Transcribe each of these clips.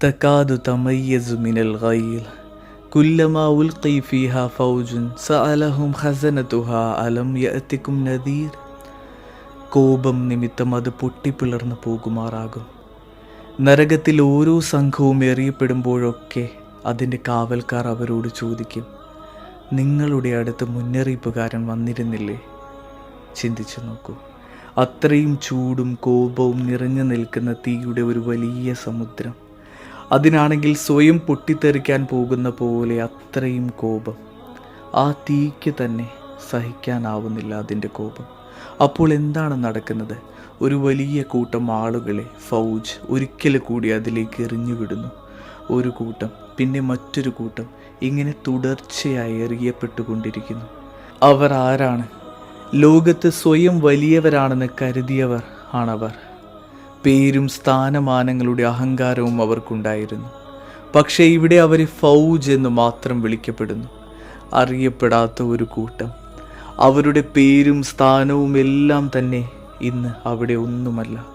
تكاد تميز من الغيظ كلما ألقي فيها فوج سألهم خزنتها ألم يأتكم نذير കോപം നിമിത്തം അത് പൊട്ടിപ്പിളർന്നു പോകുമാറാകും നരകത്തിൽ ഓരോ സംഘവും എറിയപ്പെടുമ്പോഴൊക്കെ അതിൻ്റെ കാവൽക്കാർ അവരോട് ചോദിക്കും നിങ്ങളുടെ അടുത്ത് മുന്നറിയിപ്പുകാരൻ വന്നിരുന്നില്ലേ ചിന്തിച്ചു നോക്കൂ അത്രയും ചൂടും കോപവും നിറഞ്ഞു നിൽക്കുന്ന തീയുടെ ഒരു വലിയ സമുദ്രം അതിനാണെങ്കിൽ സ്വയം പൊട്ടിത്തെറിക്കാൻ പോകുന്ന പോലെ അത്രയും കോപം. ആ തീക്ക് തന്നെ സഹിക്കാനാവുന്നില്ല അതിന്റെ കോപം. അപ്പോൾ എന്താണ് നടക്കുന്നത്? ഒരു വലിയ കൂട്ടം ആളുകളെ ഫൗജ് ഒരിക്കൽ കൂടി അതിലേക്ക് എറിഞ്ഞുവിടുന്നു ഒരു കൂട്ടം പിന്നെ മറ്റൊരു കൂട്ടം ഇങ്ങനെ തുടർച്ചയായി എറിയപ്പെട്ടുകൊണ്ടിരിക്കുന്നു. അവർ ആരാണ്? ലോകത്ത് സ്വയം വലിയവരാണെന്ന് കരുതിയവർ ആണവർ. പേരും സ്ഥാനമാനങ്ങളുടെ അഹങ്കാരവും അവർക്കുണ്ടായിരുന്നു. പക്ഷേ ഇവിടെ അവരെ ഫൗജ് എന്ന് മാത്രം വിളിക്കപ്പെടുന്നു. അറിയപ്പെടാത്ത ഒരു കൂട്ടം. അവരുടെ പേരും സ്ഥാനവും എല്ലാം തന്നെ ഇന്ന് അവിടെ ഒന്നുമല്ല.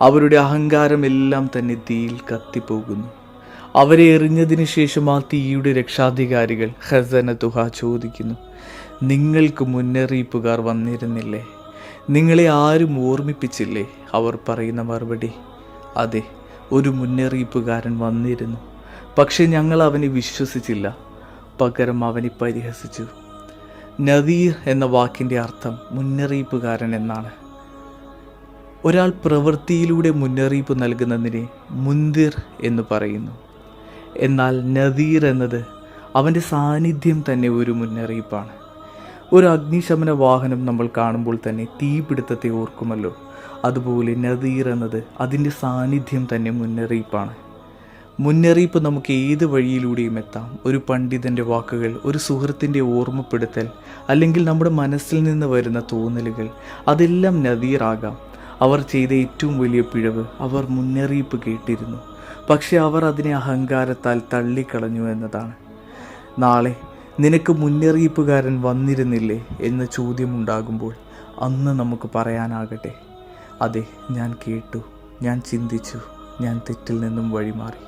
അവരുടെ അഹങ്കാരമെല്ലാം തന്നെ തീയിൽ കത്തിപ്പോകുന്നു. അവരെ എറിഞ്ഞതിന് ശേഷം ആ തീയുടെ രക്ഷാധികാരികൾ ഹസന തുഹ ചോദിക്കുന്നു നിങ്ങൾക്ക് മുന്നറിയിപ്പുകാർ വന്നിരുന്നില്ലേ? നിങ്ങളെ ആരും ഓർമ്മിപ്പിച്ചില്ലേ? അവർ പറയുന്ന മറുപടി അതെ ഒരു മുന്നറിയിപ്പുകാരൻ വന്നിരുന്നു. പക്ഷെ ഞങ്ങൾ അവനെ വിശ്വസിച്ചില്ല. പകരം അവനെ പരിഹസിച്ചു. നദീർ എന്ന വാക്കിന്റെ അർത്ഥം മുന്നറിയിപ്പുകാരൻ എന്നാണ്. ഒരാൾ പ്രവൃത്തിയിലൂടെ മുന്നറിയിപ്പ് നൽകുന്നതിനെ മുന്തിർ എന്ന് പറയുന്നു. എന്നാൽ നദീർ എന്നത് അവന്റെ സാന്നിധ്യം തന്നെ ഒരു മുന്നറിയിപ്പാണ്. ഒരു അഗ്നിശമന വാഹനം നമ്മൾ കാണുമ്പോൾ തന്നെ തീപിടുത്തത്തെ ഓർക്കുമല്ലോ. അതുപോലെ നദീർ എന്നത് അതിന്റെ സാന്നിധ്യം തന്നെ മുന്നറിയിപ്പാണ്. മുന്നറിയിപ്പ് നമുക്ക് ഏത് വഴിയിലൂടെയും എത്താം. ഒരു പണ്ഡിതന്റെ വാക്കുകൾ ഒരു സുഹൃത്തിന്റെ ഓർമ്മപ്പെടുത്തൽ അല്ലെങ്കിൽ നമ്മുടെ മനസ്സിൽ നിന്ന് വരുന്ന തോന്നലുകൾ അതെല്ലാം നദീറാകാം അവർ ചെയ്ത ഏറ്റവും വലിയ പിഴവ് അവർ മുന്നറിയിപ്പ് കേട്ടിരുന്നു. പക്ഷേ അവർ അതിനെ അഹങ്കാരത്താൽ തള്ളിക്കളഞ്ഞു എന്നതാണ്. നാളെ നിനക്ക് മുന്നറിയിപ്പുകാരൻ വന്നിരുന്നില്ലേ എന്ന ചോദ്യമുണ്ടാകുമ്പോൾ അന്ന് നമുക്ക് പറയാനാകട്ടെ. അതെ ഞാൻ കേട്ടു ഞാൻ ചിന്തിച്ചു ഞാൻ തെറ്റിൽ നിന്നും വഴിമാറി.